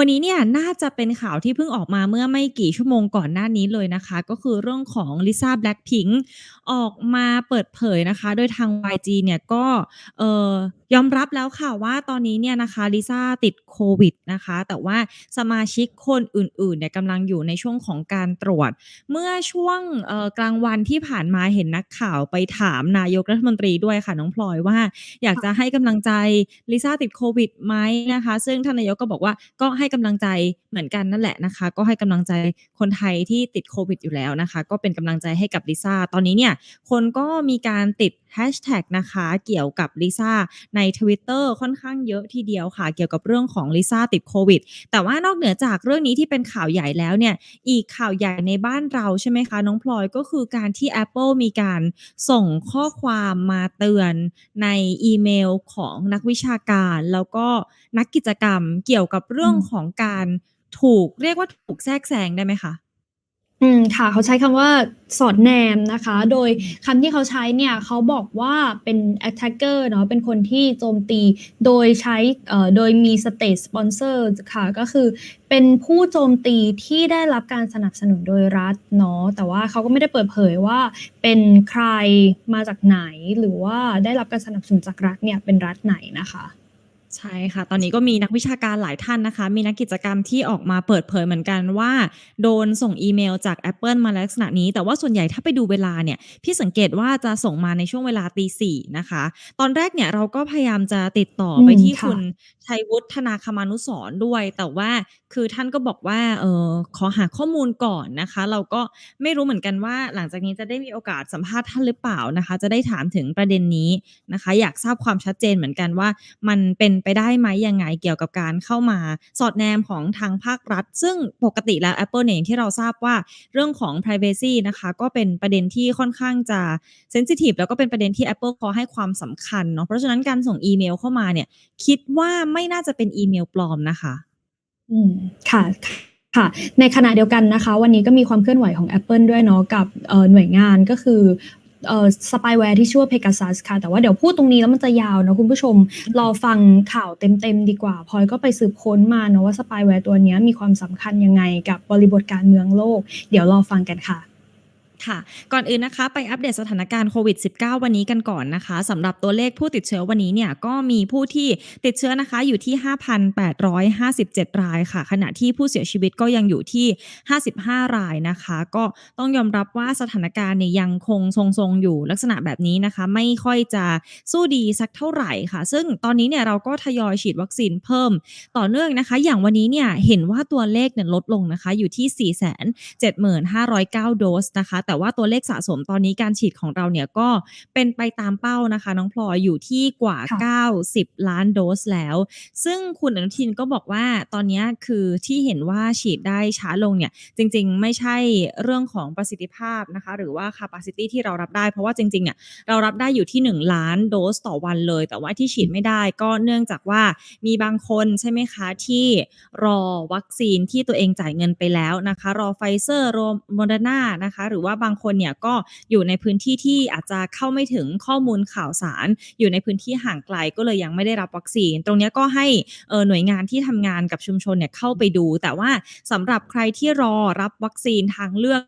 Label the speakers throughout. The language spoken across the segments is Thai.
Speaker 1: วันนี้เนี่ยน่าจะเป็นข่าวที่เพิ่งออกมาเมื่อไม่กี่ชั่วโมงก่อนหน้านี้เลยนะคะ ก็คือเรื่องของ Lisa Blackpink ออกมาเปิดเผยนะคะ โดยทาง YG เนี่ยก็เอ่อยอมรับแล้วค่ะว่าตอนนี้เนี่ยนะคะ Lisa ติดโควิดนะคะ แต่ว่าสมาชิกคนอื่นๆเนี่ยกำลังอยู่ในช่วงของการตรวจ เมื่อช่วงกลางวันที่ผ่านมาเห็นนักข่าวไปถามนายกรัฐมนตรีด้วยค่ะน้องพลอยว่า อยากจะให้กำลังใจ Lisa ติดโควิดไหมนะคะ ซึ่งท่านนายกก็บอกว่าก็ให้กำลังใจเหมือนกันนั่นแหละนะคะ ก็ให้กำลังใจคนไทยที่ติดโควิดอยู่แล้วนะคะ ก็เป็นกำลังใจให้กับ Lisa ตอนนี้เนี่ยคนก็มีการติด Hashtag นะคะเกี่ยวกับ Lisa ใน Twitter ค่อนข้างเยอะทีเดียวค่ะ เกี่ยวกับเรื่องของ Lisa ติดโควิด แต่ว่านอกเหนือจากเรื่องนี้ที่เป็นข่าวใหญ่แล้วเนี่ย อีกข่าวใหญ่ในบ้านเราใช่ไหมคะ น้องพลอยก็คือการที่ Apple มีการส่งข้อความมาเตือนในอีเมลของนักวิชาการ แล้วก็นักกิจกรรมเกี่ยวกับเรื่
Speaker 2: อื
Speaker 1: องของการถูกเรียกว่าถูกแทรกแซงได้ไหมคะ?
Speaker 2: อืมค่ะเขาใช้คำว่าสอดแนมนะคะ โดยคำที่เขาใช้เนี่ยเขาบอกว่าเป็น attacker เนาะเป็นคนที่โจมตีโดยใช้เอ่อโดยมี State Sponsor ค่ะ ก็คือเป็นผู้โจมตีที่ได้รับการสนับสนุนโดยรัฐเนาะแต่ว่าเขาก็ไม่ได้เปิดเผยว่าเป็นใครมาจากไหนหรือว่าได้รับการสนับสนุนจากรัฐเนี่ยเป็นรัฐไหนนะคะ
Speaker 1: ใช่ค่ะ ตอนนี้ก็มีนักวิชาการหลายท่านนะคะ มีนักกิจกรรมที่ออกมาเปิดเผยเหมือนกันว่า โดนส่งอีเมลจาก Apple มาลักษณะนี้ แต่ว่าส่วนใหญ่ถ้าไปดูเวลาเนี่ย พี่สังเกตว่าจะส่งมาในช่วงเวลาตี4นะคะ ตอนแรกเนี่ยเราก็พยายามจะติดต่อ
Speaker 2: อืมค
Speaker 1: ไปที่คุ่ณะชัยวุฒิธนาคมานุสรณ์ด้วย แต่ว่าคือท่านก็บอกว่าเออขอหาข้อมูลก่อนนะคะ เราก็ไม่รู้เหมือนกันว่าหลังจากนี้จะได้มีโอกาสสัมภาษณ์ท่านหรือเปล่านะคะ จะได้ถามถึงประเด็นนี้นะคะ อยากทราบความชัดเจนเหมือนกันว่า มันเป็นไปได้ไหมยังไงเกี่ยวกับการเข้ามาสอดแนมของทางภาครัฐ ซึ่งปกติแล้ว Apple เนี่ยอย่างที่เราทราบว่าเรื่องของ Privacy นะคะก็เป็นประเด็นที่ค่อนข้างจะเซนซิทิฟแล้วก็เป็นประเด็นที่ Apple ขาให้ความสำคัญเนาะเพราะฉะนั้นการส่งอีเมลเข้ามาเนี่ยคิดว่าไม่น่าจะเป็นอีเมลปลอมนะคะ
Speaker 2: อืมค่ะค่ะในขณะเดียวกันนะคะ วันนี้ก็มีความเคลื่อนไหวของ Apple ด้วยเนาะกับหน่วยงานก็คือสปายแวร์ที่ชื่อว่า Pegasus ค่ะ แต่ว่าเดี๋ยวพูดตรงนี้แล้วมันจะยาวนะคุณผู้ชม รอฟังข่าวเต็มๆดีกว่า พลอยก็ไปสืบค้นมาเนาะว่าสปายแวร์ตัวนี้มีความสำคัญยังไงกับบริบทการเมืองโลก เดี๋ยวรอฟังกันค่ะ
Speaker 1: ค่ะ ก่อนอื่นนะคะ ไปอัปเดตสถานการณ์โควิด -19 วันนี้กันก่อนนะคะสำหรับตัวเลขผู้ติดเชื้อวันนี้เนี่ยก็มีผู้ที่ติดเชื้อนะคะอยู่ที่ 5,857 รายค่ะ ขณะที่ผู้เสียชีวิตก็ยังอยู่ที่ 55 รายนะคะ ก็ต้องยอมรับว่าสถานการณ์เนี่ยยังคงทรงๆอยู่ลักษณะแบบนี้นะคะ ไม่ค่อยจะสู้ดีสักเท่าไหร่ค่ะ ซึ่งตอนนี้เนี่ยเราก็ทยอยฉีดวัคซีนเพิ่มต่อเนื่องนะคะ อย่างวันนี้เนี่ยเห็นว่าตัวเลขเนี่ยลดลงนะคะอยู่ที่ 4 7 5 0 9 โดสนะคะแต่ว่าตัวเลขสะสมตอนนี้การฉีดของเราเนี่ยก็เป็นไปตามเป้านะคะ น้องพลอยอยู่ที่กว่า
Speaker 2: ค่ะ
Speaker 1: 90 ล้านโดสแล้ว ซึ่งคุณอนุทินก็บอกว่าตอนเนี้ยคือที่เห็นว่าฉีดได้ช้าลงเนี่ยจริง ๆ ไม่ใช่เรื่องของประสิทธิภาพนะคะ หรือว่า Capacity ที่เรารับได้ เพราะว่าจริงๆเนี่ยเรารับได้อยู่ที่ 1 ล้านโดสต่อวันเลย แต่ว่าที่ฉีดไม่ได้ก็เนื่องจากว่ามีบางคนใช่ไหมคะที่รอวัคซีนที่ตัวเองจ่ายเงินไปแล้วนะคะ รอ Pfizer รอ Moderna นะคะ หรือว่าบางคนเนี่ยก็อยู่ในพื้นที่ที่อาจจะเข้าไม่ถึงข้อมูลข่าวสาร อยู่ในพื้นที่ห่างไกลก็เลยยังไม่ได้รับวัคซีน ตรงนี้ก็ให้เออหน่วยงานที่ทำงานกับชุมชนเนี่ยเข้าไปดู แต่ว่าสำหรับใครที่รอรับวัคซีนทางเลือก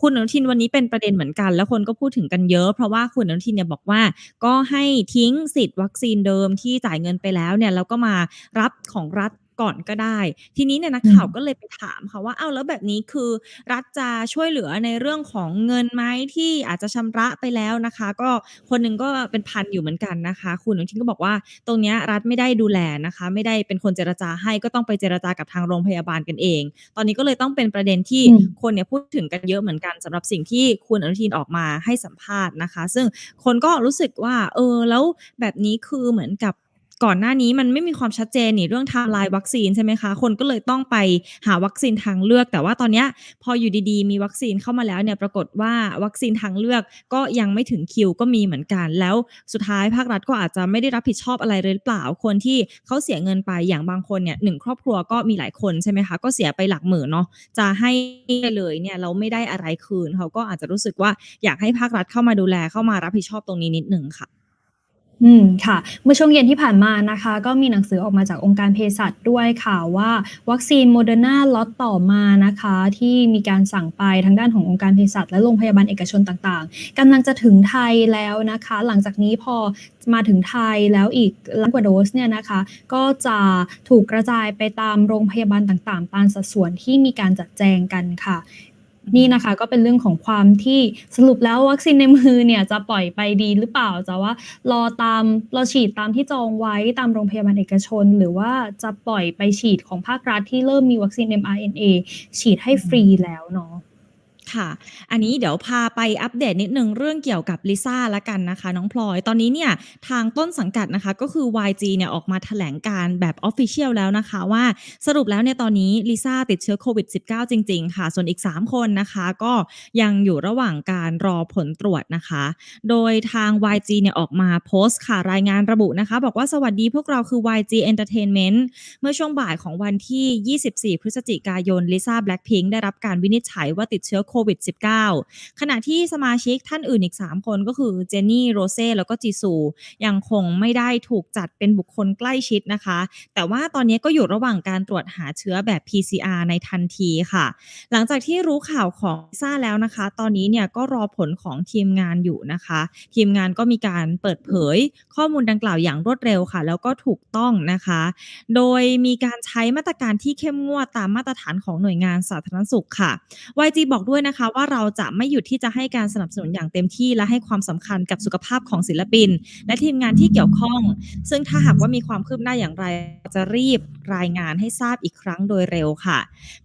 Speaker 1: คุณอนุทินวันนี้เป็นประเด็นเหมือนกัน แล้วคนก็พูดถึงกันเยอะ เพราะว่าคุณอนุทินเนี่ยบอกว่า ก็ให้ทิ้งสิทธิ์วัคซีนเดิมที่จ่ายเงินไปแล้วเนี่ยแล้วก็มารับของรัฐ ก่อนก็ได้ ทีนี้เนี่ยนักข่าว
Speaker 2: อืม
Speaker 1: ก็เลยไปถามค่ะว่าอ้าวแล้วแบบนี้คือ รัฐจะช่วยเหลือในเรื่องของเงินไหม?ที่อาจจะชำระไปแล้วนะคะ ก็คนหนึ่งก็เป็นพันอยู่เหมือนกันนะคะ คุณอนุทินก็บอกว่า ตรงเนี้ยรัฐไม่ได้ดูแลนะคะ ไม่ได้เป็นคนเจรจาให้ก็ต้องไปเจรจากับทางโรงพยาบาลกันเอง ตอนนี้ก็เลยต้องเป็นประเด็นที่
Speaker 2: อืม
Speaker 1: คนเนี่ยพูดถึงกันเยอะเหมือนกันสำหรับสิ่งที่คุณอนุทินออกมาให้สัมภาษณ์นะคะ ซึ่งคนก็รู้สึกว่า เออแล้วแบบนี้คือเหมือนกับ ก่อนหน้านี้มันไม่มีความชัดเจนนี่เรื่องไทม์ไลน์วัคซีนใช่ไหมคะ คนก็เลยต้องไปหาวัคซีนทางเลือก แต่ว่าตอนนี้พออยู่ดีๆ มีวัคซีนเข้ามาแล้วเนี่ยปรากฏว่าวัคซีนทางเลือกก็ยังไม่ถึงคิวก็มีเหมือนกัน แล้วสุดท้ายภาครัฐก็อาจจะไม่ได้รับผิดชอบอะไรเลยหรือเปล่า?คนที่เขาเสียเงินไปอย่างบางคนเนี่ย1ครอบครัวก็มีหลายคนใช่ไหมคะก็เสียไปหลักหมื่นเนาะจะให้เลยเนี่ยแล้วไม่ได้อะไรคืนเขาก็อาจจะรู้สึกว่าอยากให้ภาครัฐเข้ามาดูแลเข้ามารับผิดชอบตรงนี้นิดหนึ่งค่ะ
Speaker 2: อืมค่ะ เมื่อช่วงเย็นที่ผ่านมานะคะ ก็มีหนังสือออกมาจากองค์การเภสัชด้วยค่ะว่า วัคซีน Moderna ล็อตต่อมานะคะ ที่มีการสั่งไปทางด้านขององค์การเภสัชและโรงพยาบาลเอกชนต่างๆกำลังจะถึงไทยแล้วนะคะ หลังจากนี้พอมาถึงไทยแล้วอีกล้านกว่าโดสเนี่ยนะคะ ก็จะถูกกระจายไปตามโรงพยาบาลต่างๆ ตามสัดส่วนที่มีการจัดแจงกันค่ะ นี่นะคะก็เป็นเรื่องของความที่สรุปแล้ววัคซีนในมือเนี่ยจะปล่อยไปดีหรือเปล่าจะว่ารอตามรอฉีดตามที่จองไว้ตามโรงพยาบาลเอกชน หรือว่าจะปล่อยไปฉีดของภาครัฐที่เริ่มมีวัคซีน mRNA ฉีดให้ฟรีแล้วเนาะ
Speaker 1: ค่ะ อันนี้เดี๋ยวพาไปอัปเดตนิดหนึ่งเรื่องเกี่ยวกับลิซ่าล้วกันนะคะ น้องพลอย ตอนนี้เนี่ยทางต้นสังกัดนะคะก็คือ YG เนี่ยออกมาแถลงการแบบ Official แล้วนะคะ ว่าสรุปแล้วเนี่ยตอนนี้ลิซ่าติดเชื้อโควิด -19 จริง ๆ ค่ะ ส่วนอีก 3 คนนะคะ ก็ยังอยู่ระหว่างการรอผลตรวจนะคะ โดยทาง YG เนี่ยออกมาโพสต์ค่ะรายงานระบุนะคะ บอกว่าสวัสดีพวกเราคือ YG Entertainment เมื่อช่วงบ่ายของวันที่ 24 พฤศจิกายนลิซ่าแบล็ k พิงได้รับการวินิจฉัยว่าติดเชื้อโควิด -19 ขณะที่สมาชิกท่านอื่นอีก 3 คนก็คือเจนนี่โรเซ่แล้วก็จีซูยังคงไม่ได้ถูกจัดเป็นบุคคลใกล้ชิดนะคะ แต่ว่าตอนนี้ก็อยู่ระหว่างการตรวจหาเชื้อแบบ PCR ในทันทีค่ะ หลังจากที่รู้ข่าวของซ่าแล้วนะคะ ตอนนี้เนี่ยก็รอผลของทีมงานอยู่นะคะ ทีมงานก็มีการเปิดเผยข้อมูลดังกล่าวอย่างรวดเร็วค่ะ แล้วก็ถูกต้องนะคะ โดยมีการใช้มาตรการที่เข้มงวดตามมาตรฐานของหน่วยงานสาธารณสุขค่ะ YG บอกด้วยนะคะว่าเราจะไม่หยุดที่จะให้การสนับสนุนอย่างเต็มที่ และให้ความสำคัญกับสุขภาพของศิลปิน และทีมงานที่เกี่ยวข้อง ซึ่งถ้าหากว่ามีความคืบหน้าอย่างไรจะรีบรายงานให้ทราบอีกครั้งโดยเร็วค่ะ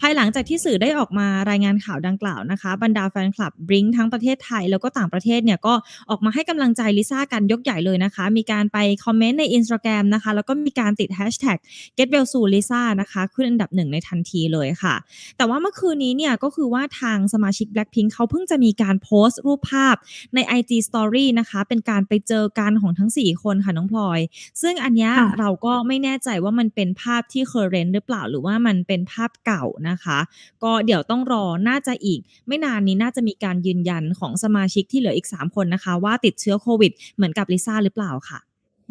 Speaker 1: ภายหลังจากที่สื่อได้ออกมารายงานข่าวดังกล่าวนะคะ บรรดาแฟนคลับบริงทั้งประเทศไทยแล้วก็ต่างประเทศเนี่ยก็ออกมาให้กำลังใจลิซ่ากันยกใหญ่เลยนะคะ มีการไปคอมเมนต์ใน Instagram นะคะ แล้วก็มีการติด hashtag get well soon Lisa นะคะ ขึ้นอันดับหนึ่งในทันทีเลยค่ะ แต่ว่าเมื่อคืนนี้เนี่ยก็คือว่าทางสมาชิก Blackpink เขาเพิ่งจะมีการโพสต์รูปภาพใน IG Story นะคะ เป็นการไปเจอกันของทั้ง 4 คนค่ะน้องพลอย ซึ่งอันเนี้ย
Speaker 2: ค่ะ
Speaker 1: เราก็ไม่แน่ใจว่ามันเป็นภาพที่ current หรือเปล่าหรือว่ามันเป็นภาพเก่านะคะ ก็เดี๋ยวต้องรอน่าจะอีก ไม่นานนี้น่าจะมีการยืนยันของสมาชิกที่เหลืออีก 3 คนนะคะ ว่าติดเชื้อโควิด เหมือนกับลิซ่าหรือเปล่าค่ะ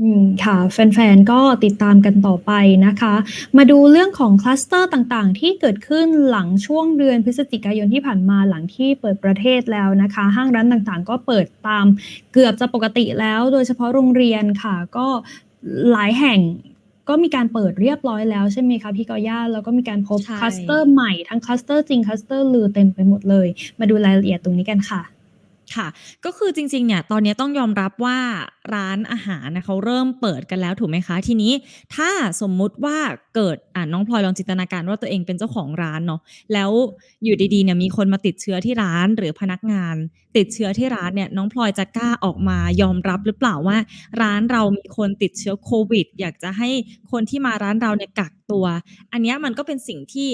Speaker 2: อืมค่ะ แฟนๆ ก็ติดตามกันต่อไปนะคะ มาดูเรื่องของคลัสเตอร์ต่างๆ ที่เกิดขึ้นหลังช่วงเดือนพฤศจิกายนที่ผ่านมาหลังที่เปิดประเทศแล้วนะคะ ห้างร้านต่างๆ ก็เปิดตามเกือบจะปกติแล้ว โดยเฉพาะโรงเรียนค่ะ ก็หลายแห่งก็มีการเปิดเรียบร้อยแล้วใช่ไหมคะพี่กอย่าแล้วก็มีการพบ
Speaker 1: ใช่
Speaker 2: คลัสเตอร์ใหม่ทั้งคลัสเตอร์จริงคลัสเตอร์ลือเต็มไปหมดเลย มาดูรายละเอียดตรงนี้กันค่ะ
Speaker 1: ค่ะ ก็คือจริงๆเนี่ยตอนนี้ต้องยอมรับว่าร้านอาหารนะเขาเริ่มเปิดกันแล้วถูกไหมคะ ทีนี้ถ้าสมมุติว่าเกิดอ่าน้องพลอยลองจินตนาการว่าตัวเองเป็นเจ้าของร้านเนาะแล้วอยู่ดีๆเนี่ยมีคนมาติดเชื้อที่ร้านหรือพนักงาน ติดเชื้อที่ร้านเนี่ยน้องพลอยจะกล้าออกมายอมรับหรือเปล่าว่า ร้านเรามีคนติดเชื้อโควิด อยากจะให้คนที่มาร้านเราเนี่ยกักตัว อันนี้มันก็เป็นสิ่งที่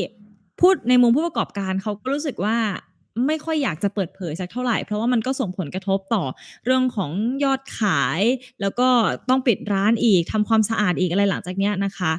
Speaker 1: พูดในมุมผู้ประกอบการเขาก็รู้สึกว่า ไม่ค่อยอยากจะเปิดเผยสักเท่าไหร่ เพราะว่ามันก็ส่งผลกระทบต่อเรื่องของยอดขาย แล้วก็ต้องปิดร้านอีกทำความสะอาดอีกอะไรหลังจากเนี้ยนะคะ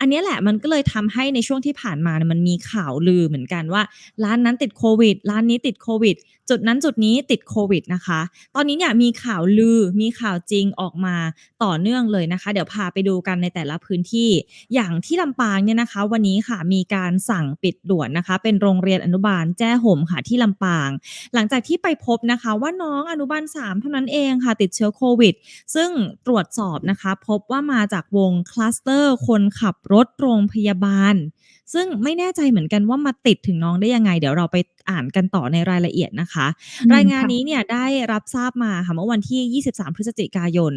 Speaker 1: อันนี้แหละมันก็เลยทำให้ในช่วงที่ผ่านมามันมีข่าวลือเหมือนกันว่า ร้านนั้นติดโควิด ร้านนี้ติดโควิด จุดนั้นจุดนี้ติดโควิดนะคะ ตอนนี้เนี่ยมีข่าวลือมีข่าวจริงออกมาต่อเนื่องเลยนะคะ เดี๋ยวพาไปดูกันในแต่ละพื้นที่ อย่างที่ลำปางเนี่ยนะคะ วันนี้ค่ะมีการสั่งปิดด่วนนะคะ เป็นโรงเรียนอนุบาลแจ้ห่มค่ะที่ลำปาง หลังจากที่ไปพบนะคะว่าน้องอนุบาล 3 เท่านั้นเองค่ะติดเชื้อโควิด ซึ่งตรวจสอบนะคะ พบว่ามาจากวงคลัสเตอร์คนขับรถโรงพยาบาลซึ่งไม่แน่ใจเหมือนกันว่ามาติดถึงน้องได้ยังไง เดี๋ยวเราไปอ่านกันต่อในรายละเอียดนะคะ
Speaker 2: อืม
Speaker 1: รายงาน
Speaker 2: ค่ะ
Speaker 1: นี้เนี่ยได้รับทราบมาค่ะเมื่อวันที่ 23 พฤศจิกายน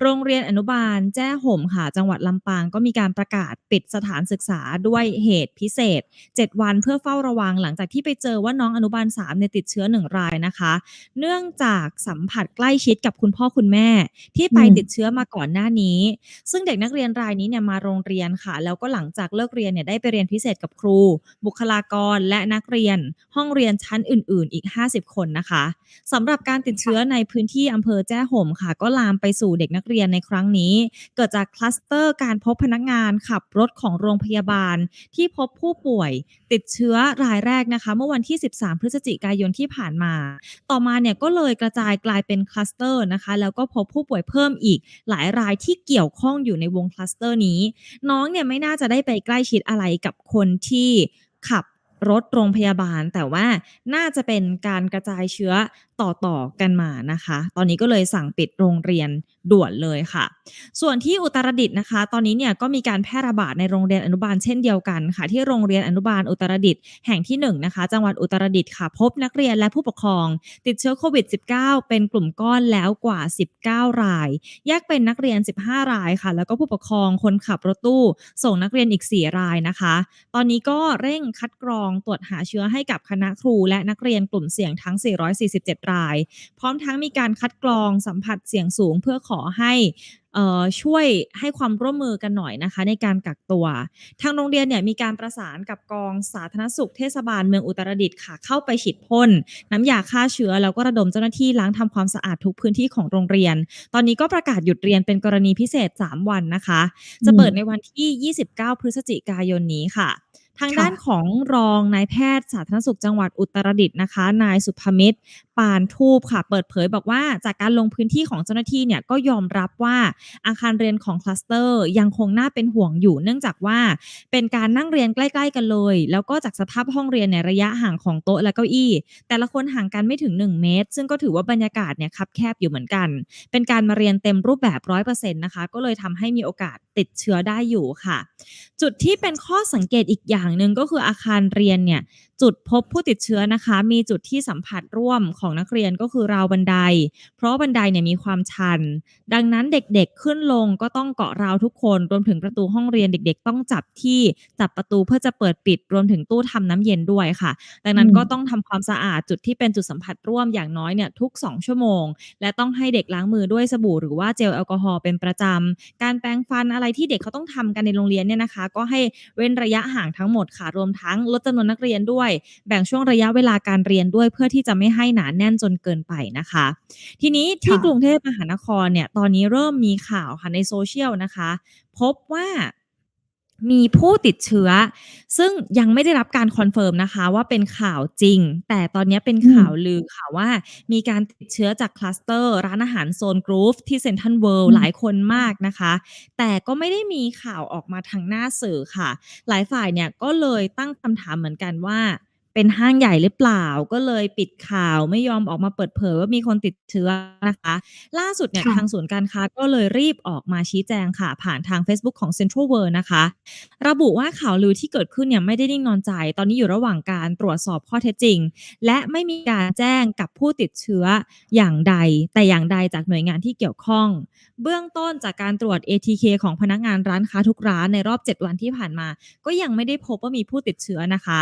Speaker 1: โรงเรียนอนุบาลแจ้ห่มค่ะ จังหวัดลำปางก็มีการประกาศปิดสถานศึกษาด้วยเหตุพิเศษ 7 วันเพื่อเฝ้าระวังหลังจากที่ไปเจอว่าน้องอนุบาล3เนี่ยติดเชื้อ1รายนะคะ เนื่องจากสัมผัสใกล้ชิดกับคุณพ่อคุณแม่ ที่ไป
Speaker 2: อืม
Speaker 1: ติดเชื้อมาก่อนหน้านี้ ซึ่งเด็กนักเรียนรายนี้เนี่ยมาโรงเรียนค่ะ แล้วก็หลังจากเลิกเรียนเนี่ยได้ไปเรียนพิเศษกับครู บุคลากรและนักเรียน ห้องเรียนชั้นอื่น ๆ อีก 50 คนนะคะสำหรับการติดเชื้อในพื้นที่อำเภอแจ้ห่มค่ะ ก็ลามไปสู่เด็กนักเรียนในครั้งนี้ เกิดจากคลัสเตอร์การพบพนักงานขับรถของโรงพยาบาล ที่พบผู้ป่วย ติดเชื้อรายแรกนะคะ เมื่อวันที่ 13 พฤศจิกายนที่ผ่านมา ต่อมาเนี่ยก็เลยกระจายกลายเป็นคลัสเตอร์นะคะ แล้วก็พบผู้ป่วยเพิ่มอีกหลายรายที่เกี่ยวข้องอยู่ในวงคลัสเตอร์นี้ น้องเนี่ยไม่น่าจะได้ไปใกล้ชิดอะไรกับคนที่ขับรถโรงพยาบาล แต่ว่าน่าจะเป็นการกระจายเชื้อ ต่อๆกันมานะคะ ตอนนี้ก็เลยสั่งปิดโรงเรียนด่วนเลยค่ะ ส่วนที่อุตรดิตถ์นะคะ ตอนนี้เนี่ยก็มีการแพร่ระบาดในโรงเรียนอนุบาลเช่นเดียวกันค่ะ ที่โรงเรียนอนุบาลอุตรดิตถ์แห่งที่1นงนะคะ จังหวัดอุตรดิตถ์ค่ะ พบนักเรียนและผู้ปกครอง ติดเชื้อโควิด -19 เป็นกลุ่มก้อนแล้วกว่า 19 ราย แยกเป็นนักเรียน 15 รายค่ะ แล้วก็ผู้ปกครองคนขับรถตู้ ส่งนักเรียนอีก 4 รายนะคะ ตอนนี้ก็เร่งคัดกรองตรวจหาเชื้อให้กับคณะครูและนักเรียนกลุ่มเสี่ยงทั้ง 447ราย พร้อมทั้งมีการคัดกรองสัมผัสเสี่ยงสูงเพื่อขอให้ช่วยให้ความร่วมมือกันหน่อยนะคะในการกักตัว ทางโรงเรียนเนี่ยมีการประสานกับกองสาธารณสุขเทศบาลเมืองอุตรดิตถ์ค่ะเข้าไปฉีดพ่นน้ำยาฆ่าเชื้อแล้วก็ระดมเจ้าหน้าที่ล้างทำความสะอาดทุกพื้นที่ของโรงเรียน ตอนนี้ก็ประกาศหยุดเรียนเป็นกรณีพิเศษ 3 วันนะคะ จะเปิดในวันที่ 29 พฤศจิกายนนี้ค่ะ ทาง
Speaker 2: ค่ะ
Speaker 1: ด้านของรองนายแพทย์สาธารณสุขจังหวัดอุตรดิตถ์นะคะ นายสุภมิตรปานทูบค่ะ เปิดเผยบอกว่าจากการลงพื้นที่ของเจ้าหน้าที่เนี่ยก็ยอมรับว่าอาคารเรียนของคลัสเตอร์ยังคงน่าเป็นห่วงอยู่ เนื่องจากว่าเป็นการนั่งเรียนใกล้ ๆ กันเลย แล้วก็จากสภาพห้องเรียนในยระยะห่างของโต๊ะและเก้าอี้ แต่ละคนห่างกันไม่ถึง 1 เมตร ซึ่งก็ถือว่าบรรยากาศเนี่ยคับแคบอยู่เหมือนกัน เป็นการมาเรียนเต็มรูปแบบ100%นะคะ ก็เลยทำให้มีโอกาสติดเชื้อได้อยู่ค่ะ จุดที่เป็นข้อสังเกตอีกอย่างหนึ่งก็คืออาคารเรียนเนี่ย จุดพบผู้ติดเชื้อนะคะ มีจุดที่สัมผัสร่วมของนักเรียนก็คือราวบันได เพราะบันไดเนี่ยมีความชัน ดังนั้นเด็กๆขึ้นลงก็ต้องเกาะราวทุกคนรวมถึงประตูห้องเรียนเด็ก ๆ ต้องจับที่จับประตูเพื่อจะเปิดปิดรวมถึงตู้ทำน้ำเย็นด้วยค่ะ ดังนั้นก็ต้องทำความสะอาดจุดที่เป็นจุดสัมผัสร่วมอย่างน้อยเนี่ยทุก 2 ชั่วโมง และต้องให้เด็กล้างมือด้วยสบู่หรือว่าเจลแอลกอฮอล์เป็นประจำการแปรงฟันอะไรที่เด็กเขาต้องทำกันในโรงเรียนเนี่ยนะคะ ก็ให้เว้นระยะห่างทั้งหมดค่ะรวมทั้งลดจำนวนนักเรียนด้วยแบ่งช่วงระยะเวลาการเรียนด้วยเพื่อที่จะไม่ให้หนาแน่นจนเกินไปนะคะ ทีนี้ที่
Speaker 2: ค่ะ
Speaker 1: กรุงเทพมหานครเนี่ยตอนนี้เริ่มมีข่าวค่ะในโซเชียลนะคะ พบว่า มีผู้ติดเชื้อ ซึ่งยังไม่ได้รับการคอนเฟิร์มนะคะว่าเป็นข่าวจริง แต่ตอนนี้เป็น
Speaker 2: อืม
Speaker 1: ข่าวลือค่ะว่ามีการติดเชื้อจากคลัสเตอร์ร้านอาหารโซนกรูฟที่เซ็นทรัลเวิล
Speaker 2: อื
Speaker 1: ด์
Speaker 2: ม
Speaker 1: หลายคนมากนะคะ แต่ก็ไม่ได้มีข่าวออกมาทางหน้าสื่อค่ะ หลายฝ่ายเนี่ยก็เลยตั้งคำถามเหมือนกันว่า เป็นห้างใหญ่หรือเปล่า ก็เลยปิดข่าวไม่ยอมออกมาเปิดเผยว่ามีคนติดเชื้อนะคะ ล่าสุดเนี่ย
Speaker 2: ค่ะ
Speaker 1: ทางศูนย์การค้าก็เลยรีบออกมาชี้แจงค่ะ ผ่านทาง Facebook ของ Central World นะคะ ระบุว่าข่าวลือที่เกิดขึ้นเนี่ยไม่ได้นิ่งนอนใจ ตอนนี้อยู่ระหว่างการตรวจสอบข้อเท็จจริง และไม่มีการแจ้งกับผู้ติดเชื้ออย่างใด แต่อย่างใดจากหน่วยงานที่เกี่ยวข้อง เบื้องต้นจากการตรวจ ATK ของพนักงานร้านค้าทุกร้านในรอบ 7 วันที่ผ่านมา ก็ยังไม่ได้พบว่ามีผู้ติดเชื้อนะคะ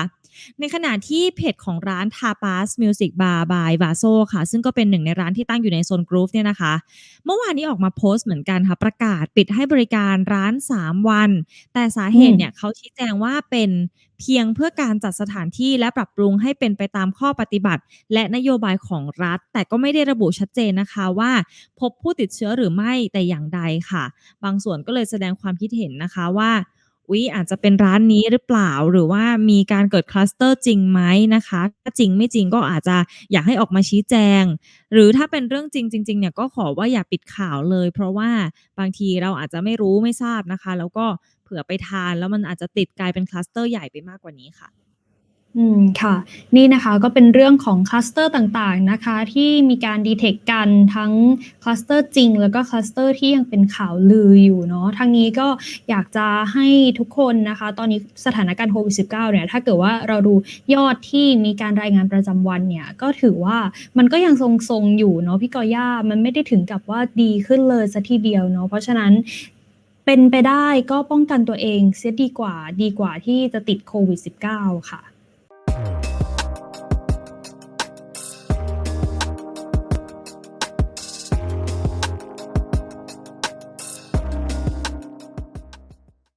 Speaker 1: ในขณะที่เพจของร้าน Tapas Music Bar by Vaso ค่ะ ซึ่งก็เป็นหนึ่งในร้านที่ตั้งอยู่ในโซนกรูฟเนี่ยนะคะ เมื่อวานนี้ออกมาโพสต์เหมือนกันค่ะ ประกาศปิดให้บริการร้าน 3 วัน แต่สาเหตุเนี่ยเขาชี้แจงว่าเป็นเพียงเพื่อการจัดสถานที่และปรับปรุงให้เป็นไปตามข้อปฏิบัติ และนโยบายของรัฐ แต่ก็ไม่ได้ระบุชัดเจนนะคะว่า พบผู้ติดเชื้อหรือไม่แต่อย่างใดค่ะ บางส่วนก็เลยแสดงความคิดเห็นนะคะว่า อุ๊ยอาจจะเป็นร้านนี้หรือเปล่า หรือว่ามีการเกิดคลัสเตอร์จริงไหมนะคะ ถ้าจริงไม่จริงก็อาจจะอยากให้ออกมาชี้แจง หรือถ้าเป็นเรื่องจริงจริงๆเนี่ยก็ขอว่าอย่าปิดข่าวเลย เพราะว่าบางทีเราอาจจะไม่รู้ไม่ทราบนะคะ แล้วก็เผื่อไปทานแล้วมันอาจจะติดกลายเป็นคลัสเตอร์ใหญ่ไปมากกว่านี้ค่ะ
Speaker 2: อืมค่ะ นี่นะคะก็เป็นเรื่องของคลัสเตอร์ต่างๆนะคะ ที่มีการดีเทคกันทั้งคลัสเตอร์จริง แล้วก็คลัสเตอร์ที่ยังเป็นข่าวลืออยู่เนาะทางนี้ก็อยากจะให้ทุกคนนะคะ ตอนนี้สถานการณ์โควิด -19 เนี่ยถ้าเกิดว่าเราดูยอดที่มีการรายงานประจำวันเนี่ย ก็ถือว่ามันก็ยังทรงๆอยู่เนาะพี่กอย่ามันไม่ได้ถึงกับว่าดีขึ้นเลยสัทีเดียวเนาะเพราะฉะนั้นเป็นไปได้ก็ป้องกันตัวเองเสียดีกว่าดีกว่าที่จะติดโควิด -19 ค่ะ